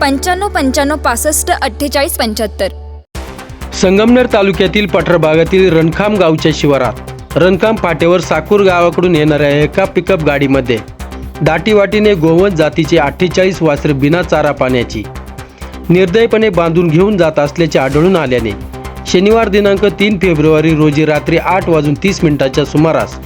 पंच्याण्णव पंच्याण्णव पासष्ट अठ्ठेचाळीस पंच्याहत्तर. संगमनेर तालुक्यातील पठार भागातील रणखाम गावच्या शिवारात रणखाम फाट्यावर साकूर गावाकडून येणाऱ्या एका पिकअप गाडीमध्ये दाटीवाटीने गोवंश जातीचे अठ्ठेचाळीस वासरे बिना चारा पाण्याची निर्दयपणे बांधून घेऊन जात असल्याचे आढळून आल्याने शनिवार दिनांक तीन फेब्रुवारी रोजी रात्री आठ वाजून तीस मिनिटाच्या सुमारास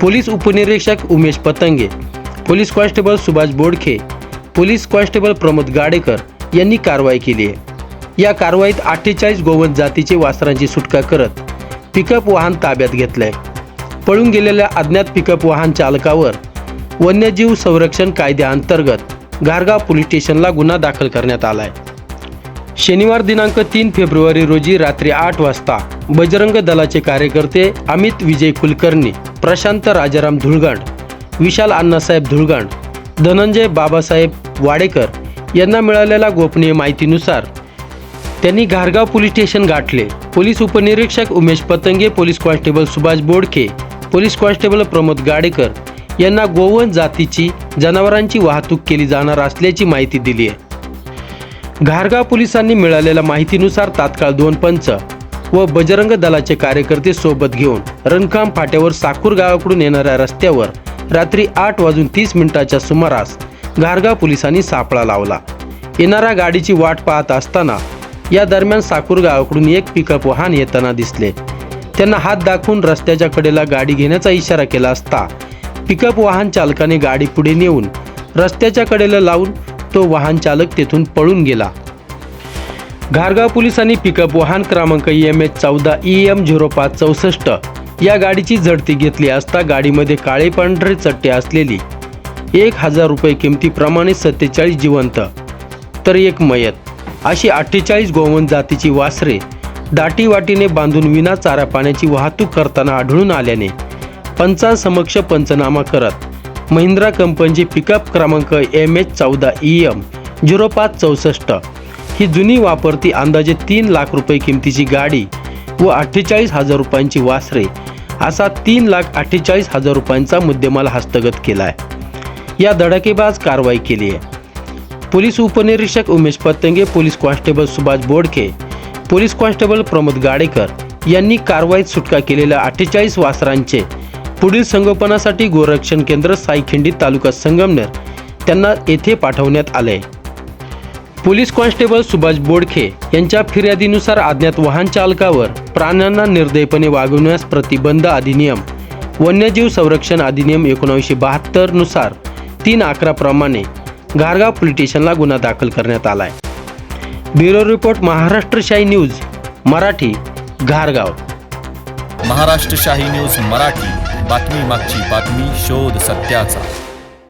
पोलीस उपनिरीक्षक Umesh Patange police constable Subhash Bodkhe police constable Pramod Gadekar यांनी कारवाई केली आहे. या कारवाईत अठ्ठेचाळीस गोवंश जातीचे वासरांची सुटका करत पिकअप वाहन ताब्यात घेतलंय. पळून गेलेल्या अज्ञात पिकअप वाहन चालकावर वन्यजीव संरक्षण कायद्याअंतर्गत घारगाव पोलीस स्टेशनला गुन्हा दाखल करण्यात आलाय. शनिवार दिनांक तीन फेब्रुवारी रोजी रात्री आठ वाजता बजरंग दलाचे कार्यकर्ते अमित विजय कुलकर्णी प्रशांत राजाराम धुळगण विशाल अण्णासाहेब धुळगण धनंजय बाबासाहेब वाडेकर यांना मिळालेल्या गोपनीय माहितीनुसार त्यांनी घारगाव पोलीस स्टेशन गाठले. पोलीस उपनिरीक्षक Umesh Patange police constable Subhash Bodke police constable Pramod Gadekar यांना गोवन जातीची जनावरांची वाहतूक केली जाणार असल्याची माहिती दिली आहे. घारगाव पोलिसांनी मिळालेल्या माहितीनुसार तात्काळ दोन पंच व बजरंग दलाचे कार्यकर्ते सोबत घेऊन रणखाम फाट्यावर साकूर गावाकडून येणाऱ्या रस्त्यावर रात्री आठ वाजून तीस मिनिटाच्या सुमारास घारगाव पोलिसांनी सापळा लावला. येणाऱ्या गाडीची वाट पाहत असताना या दरम्यान साकूर गावाकडून एक पिकअप वाहन येताना दिसले. त्यांना हात दाखवून रस्त्याच्या कडेला गाडी घेण्याचा इशारा केला असता पिकअप वाहन चालकाने गाडी पुढे नेऊन रस्त्याच्या कडेला लावून तो वाहन चालक तेथून पळून गेला. घारगाव पोलिसांनी पिकअप वाहन क्रमांक एम एच चौदा ई एम झिरो पाच चौसष्ट या गाडीची झडती घेतली असता गाडीमध्ये काळे पांढरे चट्टे असलेली एक हजार रुपये किमतीप्रमाणे सत्तेचाळीस जिवंत. तर एक मयत. अशी अठ्ठेचाळीस गोवंश जातीची वासरे दाटीवाटीने बांधून विना चारा पाण्याची वाहतूक करताना आढळून आल्याने पंचांसमक्ष पंचनामा करत महिंद्रा कंपनीची पिकअप क्रमांक एम एच चौदा ई एम झिरो पाच चौसष्ट ही जुनी वापरती अंदाजे तीन लाख रुपये किमतीची गाडी व अठ्ठेचाळीस हजार रुपयांची वासरे असा तीन लाख अठ्ठेचाळीस हजार रुपयांचा मुद्देमाल हस्तगत केला आहे या धडकेबाज कारवाई केली आहे. पोलीस उपनिरीक्षक Umesh Patange police constable Subhash Bodke police constable Pramod Gadekar यांनी कारवाईत सुटका केलेल्या अठ्ठेचाळीस वासरांचे पुढील संगोपनासाठी गोरक्षण केंद्र साईखिंडी तालुका संगमनेर त्यांना येथे पाठवण्यात आले पोलीस कॉन्स्टेबल सुभाष बोडखे यांच्या फिर्यादीनुसार अज्ञात वाहन चालकावर प्राण्यांना निर्दयपणे वागवण्यास प्रतिबंध अधिनियम वन्यजीव संरक्षण अधिनियम एकोणावीसशे बहात्तरनुसार तीन अकराप्रमाणे घारगाव पोलीस स्टेशनला गुन्हा दाखल करण्यात आलाय. Bureau report Maharashtrashahi news Marathi घारगाव Maharashtrashahi news Marathi. बातमी मागची बातमी शोध सत्याचा.